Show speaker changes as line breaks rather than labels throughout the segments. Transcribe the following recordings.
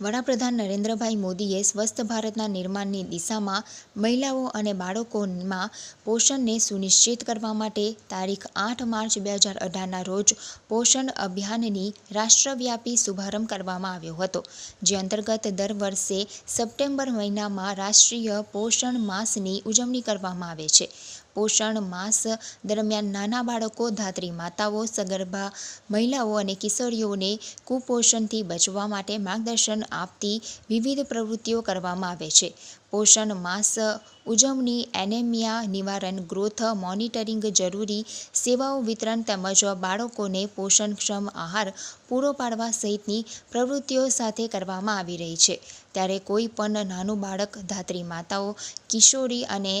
વડાપ્રધાન નરેન્દ્રભાઈ મોદીએ સ્વસ્થ ભારતના નિર્માણની દિશામાં મહિલાઓ અને બાળકોમાં પોષણને સુનિશ્ચિત કરવા માટે તારીખ આઠ માર્ચ બે હજાર અઢારના રોજ પોષણ અભિયાનની રાષ્ટ્રવ્યાપી શુભારંભ કરવામાં આવ્યો હતો, જે અંતર્ગત દર વર્ષે સપ્ટેમ્બર મહિનામાં રાષ્ટ્રીય પોષણ માસની ઉજવણી કરવામાં આવે છે. પોષણ માસ દરમિયાન નાના બાળકો, ધાત્રી માતાઓ, સગર્ભા મહિલાઓ અને કિશોરીઓને કુપોષણથી બચવા માટે માર્ગદર્શન આપતી વિવિધ પ્રવૃત્તિઓ કરવામાં આવે છે. પોષણ માસ ઉજવણી, એનેમિયા નિવારણ, ગ્રોથ, મોનિટરિંગ જરૂરી સેવાઓ વિતરણ તેમજ બાળકોને પોષણક્ષમ આહાર પૂરો પાડવા સહિતની પ્રવૃત્તિઓ સાથે કરવામાં આવી રહી છે. ત્યારે કોઈ પણ નાનું બાળક, ધાત્રી માતાઓ, કિશોરી અને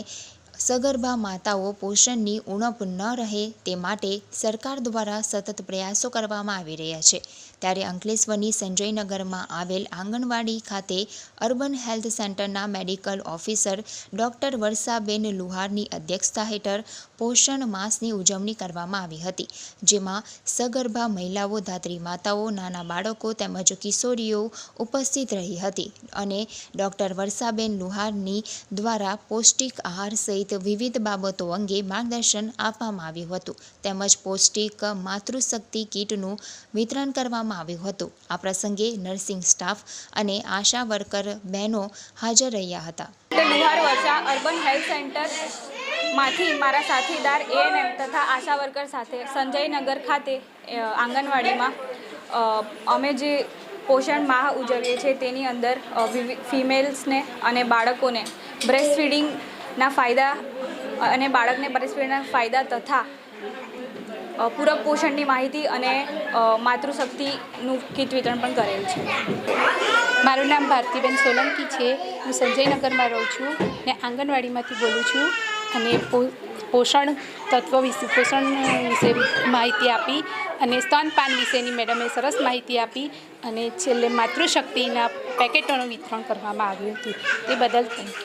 સગર્ભા માતાઓ પોષણની ઉણપ ન રહે તે માટે સરકાર દ્વારા સતત પ્રયાસો કરવામાં આવી રહ્યા છે. ત્યારે અંકલેશ્વરની સંજયનગરમાં આવેલ આંગણવાડી ખાતે અર્બન હેલ્થ સેન્ટરના મેડિકલ ઓફિસર ડૉક્ટર વર્ષાબેન લુહારની અધ્યક્ષતા હેઠળ પોષણ માસની ઉજવણી કરવામાં આવી હતી, જેમાં સગર્ભા મહિલાઓ, ધાત્રી માતાઓ, નાના બાળકો તેમજ કિશોરીઓ ઉપસ્થિત રહી હતી અને ડૉક્ટર વર્ષાબેન લુહારની દ્વારા પૌષ્ટિક આહાર સહિત વિવિધ બાબતો અંગે માર્ગદર્શન આપવામાં આવ્યું હતું. તેમજ પૌષ્ટિક માતૃશક્તિ કીટનું વિતરણ કરવામાં આવ્યું હતું. આ પ્રસંગે નર્સિંગ સ્ટાફ અને આશા વર્કર બહેનો હાજર રહ્યા હતા.
અર્બન હેલ્થ સેન્ટરમાંથી મારા સાથીદાર એએનએમ તથા આશા વર્કર સાથે સંજયનગર ખાતે આંગણવાડીમાં અમે જે પોષણ માહ ઉજવીએ છીએ તેની અંદર ફિમેલ્સને અને બાળકોને બ્રેસ્ટ ફીડિંગના ફાયદા અને બાળકને બ્રેસ્ટ ફાયદા તથા પૂરક પોષણની માહિતી અને માતૃશક્તિનું કીટ વિતરણ પણ કરેલ છે.
મારું નામ ભારતીબેન સોલંકી છે. હું સંજયનગરમાં રહું છું ને આંગણવાડીમાંથી બોલું છું અને પોષણ તત્વ વિશે, પોષણ વિશે માહિતી આપી અને સ્તનપાન વિશેની મેડમે સરસ માહિતી આપી અને છેલ્લે માતૃશક્તિના પેકેટોનું વિતરણ કરવામાં આવ્યું હતું. તે બદલ થેન્ક યુ.